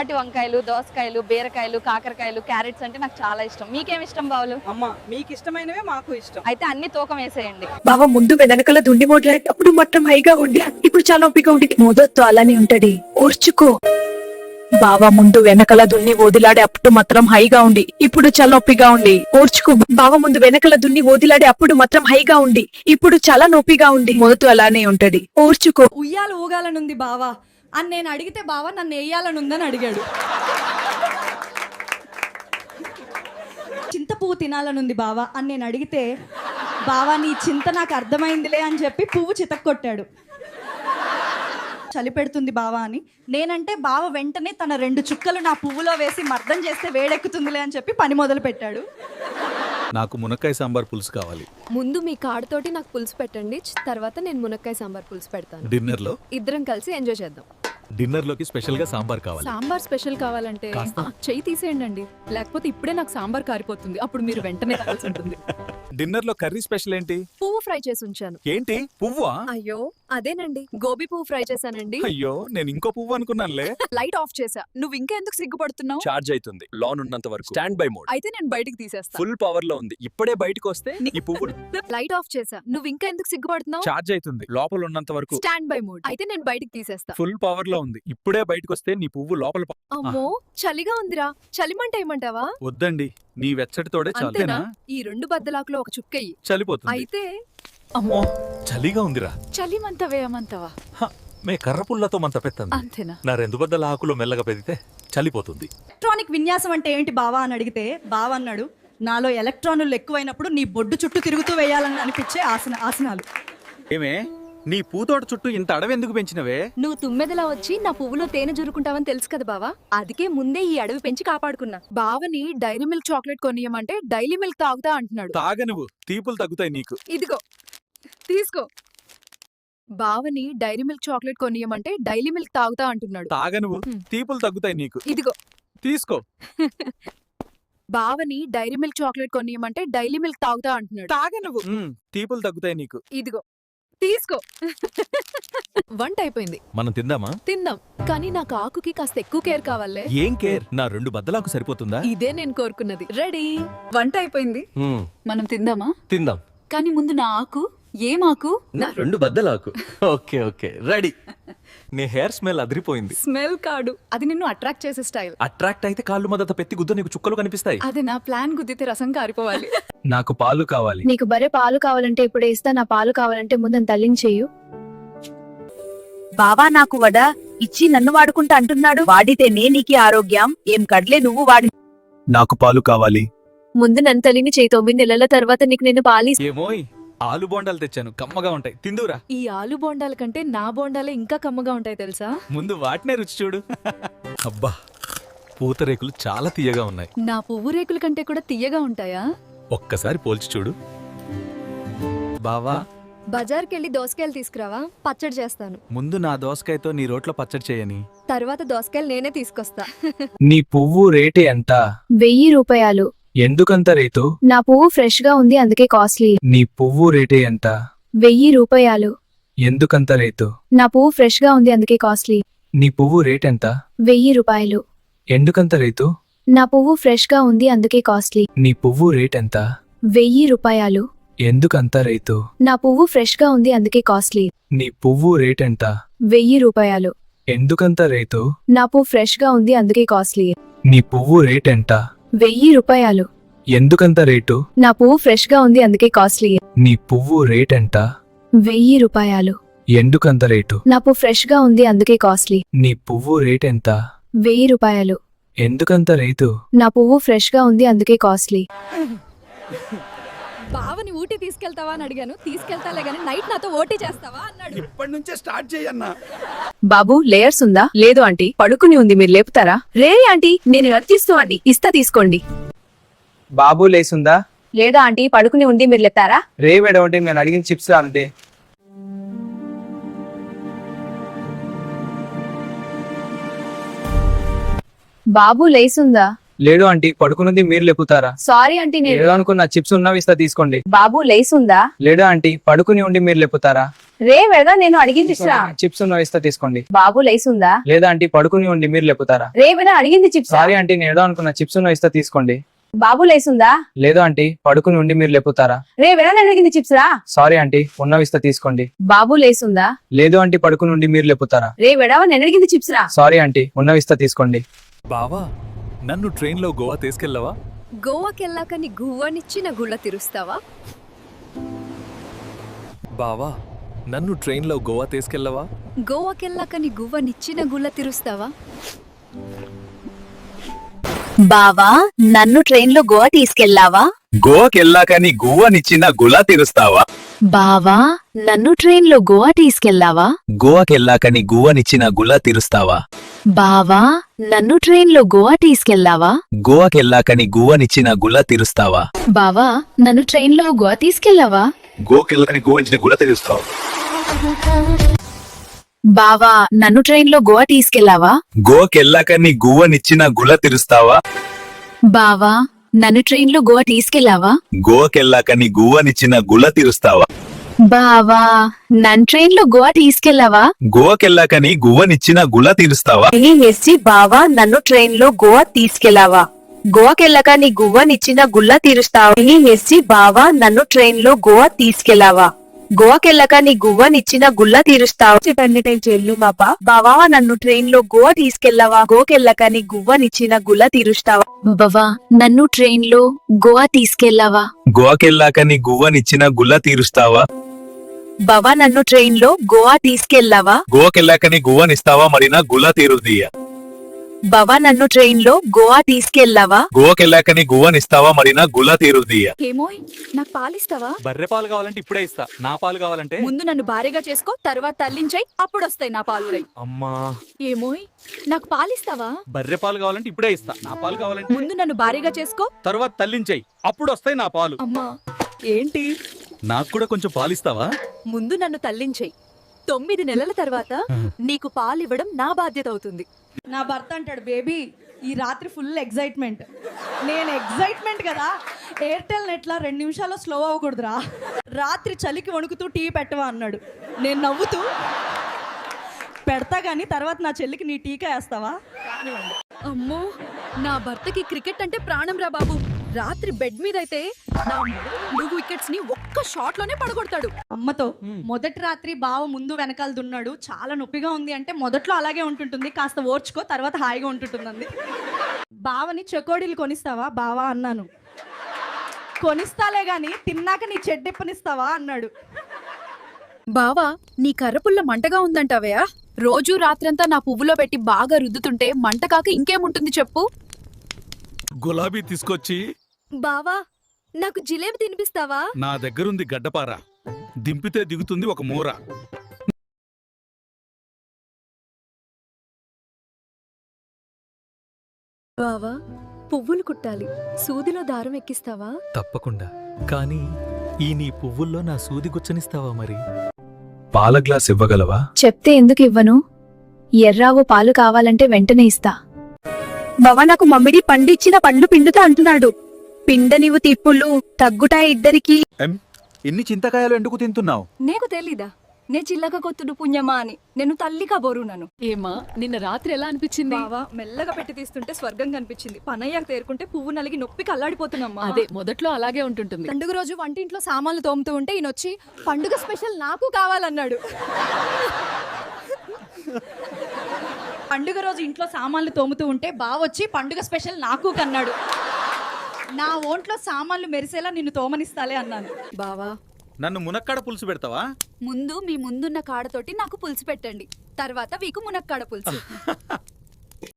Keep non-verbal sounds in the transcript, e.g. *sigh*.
టమాటీ వంకాయలు దోసకాయలు బీరకాయలు కాకరకాయలు క్యారెట్స్ అంటే నాకు చాలా ఇష్టం. మీకేం ఇష్టం బావులు అమ్మ మీకు ఇష్టమైనవే మాకు ఇష్టం. అయితే అన్ని తూకం వేసేయండి. బావ ముందు వెనకల దుండి మోట్లాడేటప్పుడు మొత్తం హైగా ఉండి ఇప్పుడు చాలా ఒప్పిక ఉండి మొదత్తు అలానే ఉంటది. ఓర్చుకో. బావ ముందు వెనకల దున్ని ఓదిలాడే అప్పుడు మాత్రం హైగా ఉండి ఇప్పుడు చాలా నొప్పిగా ఉండి ఓర్చుకో. బావ ముందు వెనకల దున్ని ఓదిలాడే అప్పుడు మాత్రం హైగా ఉండి ఇప్పుడు చాలా నొప్పిగా ఉండి మొదtu అలానే ఉంటది. ఓర్చుకో. ఉయ్యాల ఊగాలనుంది బావా అని నేను అడిగితే బావా నన్ను వేయాలనుందని అడిగాడు. చింత పువ్వు తినాలనుంది బావా అని నేను అడిగితే బావా నీ చింత నాకు అర్థమైందిలే అని చెప్పి పువ్వు చితక్కొట్టాడు చలి పెడుతుంది బావా అని. నేనంటే బావ వెంటనే తన రెండు చుక్కలు నా పువ్వులో వేసి మర్దం చేస్తే వేడెక్కుతుందిలే అని చెప్పి పని మొదలు పెట్టాడు. నాకు మునక్కాయ సాంబార్ పులుసు కావాలి. ముందు మీ కాడుతోటి నాకు పులుసు పెట్టండి తర్వాత నేను మునక్కాయ సాంబార్ పులుసు పెడతాను. డిన్నర్లో ఇద్దరం కలిసి ఎంజాయ్ చేద్దాం. డిన్నర్లోకి స్పెషల్గా సాంబార్ కావాలి. సాంబార్ స్పెషల్ కావాలంటే ఆ, చెయ్యి తీసేయండి అండి లేకపోతే ఇప్పుడే నాకు సాంబార్ కారిపోతుంది. అప్పుడు మీరు వెంటనే తాగాల్సి ఉంటుంది. *laughs* డిన్నర్లో కర్రీ స్పెషల్ ఏంటి? పువ్వు ఫ్రై చేసి ఉంచాను. ఏంటి? పువ్వా? అయ్యో అదేనండి. గోబీ పువ్వు ఫ్రై చేశానండి. అయ్యో నేను ఇంకో పువ్వు అనుకున్నానులే. లైట్ ఆఫ్ చేసా నువ్వు ఇంకా ఎందుకు సిగ్గుపడుతున్నావు? చార్జ్ అవుతుంది లాన్ ఉన్నంత వరకు. స్టాండ్ బై మోడ్ అయితే నేను బయటికి తీసేస్తా. ఫుల్ పవర్లో ఉంది. ఇప్పుడే బయటకు వస్తే ఈ పువ్వు లైట్ ఆఫ్ చేసా నువ్వు ఇంకా ఎందుకు సిగ్గుపడుతున్నావు? చార్జ్ అవుతుంది లోపల ఉన్నంత వరకు. స్టాండ్ బై మూడ్ అయితే నేను బయటికి తీసేస్తా. ఫుల్ పవర్లో ఉంది. ఇప్పుడే బయటకు వస్తే నీ పువ్వు లోపల అమ్మో చలిగా ఉందిరా. చలిమంట ఏమంటావా? వద్దండి. నీ వెచ్చటితోడే అంతేనా? చాలు ఈ రెండు బద్దలాకులో ఒక చుక్కయ్యి. చలిపోతుంది. అయితే అమ్మో. చలిగా ఉందిరా. చలిమంత వేయమంతవా? హ, మే కర్ర పుల్లతో మంత పెత్తంది. అంతేనా? నా రెండు బద్దల ఆకులు మెల్లగా పెడితే చలిపోతుంది. ఎలక్ట్రానిక్ విన్యాసం అంటే ఏంటి బావా అని అడిగితే బావ అన్నాడు నాలో ఎలక్ట్రానులు ఎక్కువైనప్పుడు నీ బొడ్డు చుట్టూ తిరుగుతూ వేయాలని అనిపించే ఆసన ఆసనాలు. ఏమే? నీ పూతోట చుట్టూ ఇంత అడవి ఎందుకు పెంచినవే? నువ్వు తుమ్మెదలా వచ్చి నా పువ్వులో తేనె జురుకుంటావని తెలుసు కదా బావా. అందుకే ముందే ఈ అడవి పెంచి కాపాడుకున్నా. బావని డైరీ మిల్క్ చాక్లెట్ కొనియమంటే డైలీ మిల్క్ తాగుతా అంటున్నాడు. తాగ నువ్వు తీపులు తగ్గుతాయి నీకు. ఇదిగో. తీసుకో. బావని డైరీ మిల్క్ చాక్లెట్ కొనియమంటే డైలీ మిల్క్ తాగుతా అంటున్నాడు. తాగ నువ్వు తీపులు తగ్గుతాయి నీకు. ఇదిగో. తీసుకో. బావని డైరీ మిల్క్ చాక్లెట్ కొనియమంటే డైలీ మిల్క్ తాగుతా అంటున్నాడు. తాగ నువ్వు ఉమ్, తీపులు తగ్గుతాయి నీకు. ఇదిగో. తీసుకో. వంట అయిపోయింది మనం తిందామా? తిందాం. కానీ నాకు ఆకుకి కాస్త ఎక్కువ కేర్ కావాలే. ఏం కేర్? నా రెండు బద్దలాకు సరిపోతుందా? ఇదే నేను కోరుకున్నది. రెడీ? వంట అయిపోయింది మనం తిందామా? తిందాం. కానీ ముందు నా ఆకు ఏం ఆకు? నా రెండు బద్దలాకు. Okay okay. రెడీ. నీ హెయిర్ స్మెల్ అదిరిపోయింది. స్మెల్ కాడు. అది నిన్ను అట్రాక్ట్ చేసే స్టైల్. అట్రాక్ట్ అయితే కాళ్ళు మొదట పెత్తి గుద్ద నీకు చుక్కలు కనిపిస్తాయి. అది నా ప్లాన్ గుద్దితే రసం కారిపోవాలి. నాకు పాలు కావాలి. నీకు బరే పాలు కావాలంటే ఇప్పుడు ఇస్తా నా పాలు కావాలంటే ముందు తల్లించేయు బావా నాకు వడ ఇచ్చి నన్ను వాడుకుంటా అంటున్నాడు. వాడితేనే నీకి ఆరోగ్యం. ఏం కడ్లే నువ్వు వాడి నాకు పాలు కావాలి. ముందు నన్ను తల్లిని చేయి తొమ్మిది నెలల తర్వాత నీకు నేను పాలి ఏమోయ్. ఆలు బోండాలు తెచ్చాను కమ్మగా ఉంటాయి. తిందురా ఈ ఆలు బోండాల కంటే నా బోండాలే ఇంకా కమ్మగా ఉంటాయి తెలుసా? ముందు వాటినే రుచి చూడు. అబ్బా పూతరేకులు చాలా తీయగా ఉన్నాయి. నా పువ్వు రేకుల కంటే కూడా తీయగా ఉంటాయా? ఒక్కసారి పోల్చి చూడు. బావా. బజార్కి వెళ్ళి దోసకాయలు తీసుకురావా? పచ్చడి చేస్తాను. ముందు నా దోసకాయతో నీ రోట్లో పచ్చడి చేయని. తర్వాత దోసకాయలు నేనే తీసుకొస్తా. నీ పువ్వు రేటు ఎంత? వెయ్యి రూపాయలు. ఎందుకంత రేటు? నా పువ్వు ఫ్రెష్గా ఉంది అందుకే కాస్ట్లీ. నీ పువ్వు రేటే ఎంత? వెయ్యి రూపాయలు. ఎందుకంత రేటు? నా పువ్వు ఫ్రెష్గా ఉంది అందుకే కాస్ట్లీ. నీ పువ్వు రేట్ ఎంత? వెయ్యి రూపాయలు. ఎందుకంత రేటు? నా పువ్వు ఫ్రెష్గా ఉంది అందుకే కాస్ట్లీ. నీ పువ్వు రేట్ ఎంత? వెయ్యి రూపాయలు. ఎందుకంత రేటు? నా పువ్వు ఫ్రెష్గా ఉంది అందుకే కాస్ట్లీ. నీ పువ్వు రేట్ ఎంత? వెయ్యి రూపాయలు. ఎందుకంత రేటు? నా పువ్వు ఫ్రెష్గా ఉంది అందుకే కాస్ట్లీ. నీ పువ్వు రేట్ ఎంత? వెయ్యి రూపాయలు. ఎందుకంత రేటు? నా పువ్వు ఫ్రెష్గా ఉంది అందుకే కాస్ట్లీ. నీ పువ్వు రేట్ ఎంత? వెయ్యి రూపాయలు. ఎందుకంత రేటు? నా పువ్వు ఫ్రెష్గా ఉంది అందుకే కాస్ట్లీ. నీ పువ్వు రేట్ ఎంత? వెయ్యి రూపాయలు. ఎందుకంత రేటు? నా పువ్వు ఫ్రెష్గా ఉంది అందుకే కాస్ట్లీ. బావని ఊటీ తీసుకెళ్తావా అని అడిగాను. తీసుకెళ్తాలే గానీ నైట్ నాతో ఓటీ చేస్తావా అన్నాడు. ఇప్పటి నుంచే స్టార్ట్ చేయన్నా బాబు లేయర్స్ ఉందా? లేదు ఆంటీ. పడుకుని ఉంది మీరు లేపుతారా? రే ఆంటీ నేను రచ్చిస్తూ అండి ఇస్తా తీసుకోండి. బాబు లేసుందా లేదా ఆంటీ పడుకుని ఉండి మీరు లేపుతారా? రే మేడం అంటే నేను అడిగిన చిప్స్ అంతే బాబు లేసుందా లేడు ఆంటీ పడుకున్నది మీరు లేపుతారా? సారీ ఆంటీ నేను ఏదో అనుకున్న చిప్స్ ఉన్నవి ఇస్తా తీసుకోండి. బాబు లేసుందా లేడు ఆంటీ పడుకుని ఉండి మీరు లేపుతారా? రే వెదా నేను అడిగింది ఇస్తా చిప్స్? ఉన్నవి ఇస్తా తీసుకోండి. బాబు లేసుందా లేదా ఆంటీ పడుకుని ఉండి మీరు లేపుతారా? రే వెదా అడిగింది చిప్స్? సారీ ఆంటీ నేను ఏదో అనుకున్న చిప్స్ ఉన్నవి ఇస్తా తీసుకోండి. బాబు లేసుందా లేదు ఆంటీ పడుకుని ఉండి మీరు లేపుతారా? రే వెదా నేను అడిగింది చిప్స్? రా సారీ ఆంటీ ఉన్నవి ఇస్తా తీసుకోండి. బాబు లేసుందా లేదు ఆంటీ పడుకుని ఉండి మీరు లేపుతారా? రే వెడవ నేను అడిగింది చిప్స్? రా సారీ ఆంటీ ఉన్నవి ఇస్తా తీసుకోండి. బావా నన్ను ట్రైన్లో గోవా తీసుకెళ్ళవా? గోవాకి వెళ్ళాక నీ గువ్వనిచ్చి నా గుళ్ళ తిరుస్తావా? బావా నన్ను ట్రైన్లో గోవా తీసుకెళ్ళవా? గోవాకి వెళ్ళాక నీ గువ్వనిచ్చి నా గుళ్ళ తిరుస్తావా? బావా నన్ను ట్రైన్లో గోవా తీసుకెళ్ళావా గోవాకి వెళ్ళాక నీ గువ్వనిచ్చిన గులా తీరుస్తావా? బావా నన్ను ట్రైన్లో గోవా తీసుకెళ్ళావా గోవాకి వెళ్ళాక నీ గువ్వనిచ్చిన గులా తీరుస్తావా? బావా నన్ను ట్రైన్లో గోవా తీసుకెళ్ళావా? గోవాకి వెళ్ళాక నీ గువ్వనిచ్చిన గులా తీరుస్తావా? బావా నన్ను ట్రైన్లో గోవా తీసుకెళ్ళావా గోవాకి వెళ్ళాక నీ గువ్వనిచ్చిన గులా తీరుస్తావా? బావా నన్ను ట్రైన్లో గోవా తీసుకెళ్ళావా? గోవాకి వెళ్ళాక నీ గువ్వనిచ్చిన గులా తీరుస్తావా? బావా నన్ను ట్రైన్లో గోవా తీసుకెళ్ళావా? గోవాకి వెళ్ళాక నీ గువ్వనిచ్చిన గులా తీరుస్తావా? బావా నన్ను ట్రైన్లో గోవా తీసుకెళ్ళావా గోవాకి వెళ్ళాక నీ గువ్వనిచ్చిన గులా తీరుస్తావా బావా నన్ను ట్రైన్లో గోవా తీసుకెళ్ళావా గోవాకెళ్ళాక నీ గువ్వనిచ్చిన గుల్లా తీరుస్తావా? ఎస్సి బావా నన్ను ట్రైన్లో గోవా తీసుకెళ్ళావా గోవాకెళ్ళాక నీ గువ్వనిచ్చిన గుల్లా తీరుస్తావా? చెప్పండి చెల్లు మాప బావా నన్ను ట్రైన్లో గోవా తీసుకెళ్ళావా గోకెళ్ళాక నీ గువ్వనిచ్చిన గుల్లా తీరుస్తావా? బావా నన్ను ట్రైన్లో గోవా తీసుకెళ్ళావా గోవాకి వెళ్ళాక నీ గువ్వనిచ్చిన గులా తీరుస్తావా? బావా నన్ను ట్రైన్లో గోవా తీసుకెళ్ళావా గోవాకి వెళ్ళాక నీ గువ్వనిస్తావా మరి నా గులా తీరుదీయ బావా నన్ను ట్రైన్లో గోవా తీసుకెళ్ళావా గోవాకి వెళ్ళాక నీ గువ్వనిస్తావా మరి నా గులా తీరుదీయ ఏమోయ్ నాకు పాలిస్తావా? బర్రె పాలు కావాలంటే ఇప్పుడే ఇస్తా. నా పాలు కావాలంటే? ముందు నన్ను భారీగా చేసుకో తర్వాత తల్లించాయి అప్పుడు వస్తాయి నా పాలు. అమ్మా. ఏమోయ్ నాకు పాలిస్తావా? బర్రె పాలు కావాలంటే ఇప్పుడే ఇస్తా. నా పాలు కావాలంటే? ముందు నన్ను భారీగా చేసుకో తర్వాత తల్లించాయి అప్పుడు వస్తాయి నా పాలు. అమ్మా. ఏంటి? నాకు కూడా కొంచెం పాలు ఇస్తావా ముందు నన్ను తల్లించేయి. తొమ్మిది నెలల తర్వాత నీకు పాలు ఇవ్వడం నా బాధ్యత అవుతుంది. నా భర్త అంటాడు బేబీ ఈ రాత్రి ఫుల్ ఎగ్జైట్మెంట్ నేను ఎగ్జైట్మెంట్ కదా. ఎయిర్టెల్ నెట్లా రెండు నిమిషాల్లో స్లో అవ్వకూడదురా. రాత్రి చలికి వణుకుతూ టీ పెట్టవా? అన్నాడు. నేను నవ్వుతూ పెడతా కానీ తర్వాత నా చెల్లికి నీ టీకా వేస్తావా? అమ్మో నా భర్తకి క్రికెట్ అంటే ప్రాణం రా బాబు. రాత్రి బెడ్ మీద అయితే నా మూడు వికెట్స్ని ఒక్క షాట్లోనే పడగొడతాడు. అమ్మతో మొదటి రాత్రి బావ ముందు వెనకాల దున్నాడు. చాలా నొప్పిగా ఉంది అంటే మొదట్లో అలాగే ఉంటుంటుంది. కాస్త ఓర్చుకో తర్వాత హాయిగా ఉంటుంటుంది బావని చెకోడీలు కొనిస్తావా? బావా అన్నాను. కొనిస్తాలే గాని తిన్నాక నీ చెడ్డెప్పనిస్తావా? అన్నాడు. బావా నీ కర్రపుల్ల మంటగా ఉందంటావయా? రోజు రాత్రంతా నా పువ్వులో పెట్టి బాగా రుద్దుతుంటే మంట కాక ఇంకేముంటుంది చెప్పు? గులాబీ తీసుకొచ్చి బావా నాకు జిలేబీ తినిపిస్తావా? నా దగ్గరుంది గడ్డపార. దింపితే దిగుతుంది ఒక మూర. బావా పువ్వులు కుట్టాలి. సూదిలో దారం ఎక్కిస్తావా? తప్పకుండా. కానీ ఈ నీ పువ్వుల్లో నా సూది గుచ్చనిస్తావా మరి? పాల గ్లాస్ ఇవ్వగలవా? చెప్తే ఎందుకు ఇవ్వను? ఎర్రావు పాలు కావాలంటే వెంటనే ఇస్తా. బావా నాకు మమ్మిడి పండిచ్చిన పండ్లు పిండుతా అంటున్నాడు. పిండనివు తిప్పులు తగ్గుటాయి ఇద్దరికి. ఇన్ని చింతకాయలు ఎందుకు తింటున్నావు? నీకు తెలీదా? నే చిల్లక కొత్తుడు పుణ్యమా అని. నేను తల్లి కబోరున్నాను ఏమా నిన్న రాత్రి ఎలా అనిపించింది? బావా మెల్లగా పెట్టి తీస్తుంటే స్వర్గం కనిపించింది పనయ్యాక తేరుకుంటే పువ్వు నలిగి నొప్పికి అల్లాడిపోతున్నామ్మా అదే మొదట్లో అలాగే ఉంటుంటుంది. పండుగ రోజు వంటింట్లో సామాన్లు తోముతూ ఉంటే ఈయన వచ్చి పండుగ స్పెషల్ నాకు కావాలన్నాడు. పండుగ రోజు ఇంట్లో సామాన్లు తోముతూ ఉంటే బావ వచ్చి పండుగ స్పెషల్ నాకు కన్నాడు. నా ఒంట్లో సామాన్లు మెరిసేలా నిన్ను తోమనిస్తాలే అన్నాను. బావా. నన్ను మునక్కాడ పులుసు పెడతావా? ముందు మీ ముందున్న కాడతోటి నాకు పులుసు పెట్టండి. తర్వాత వీకు మునక్కాడ పులుసు. *laughs*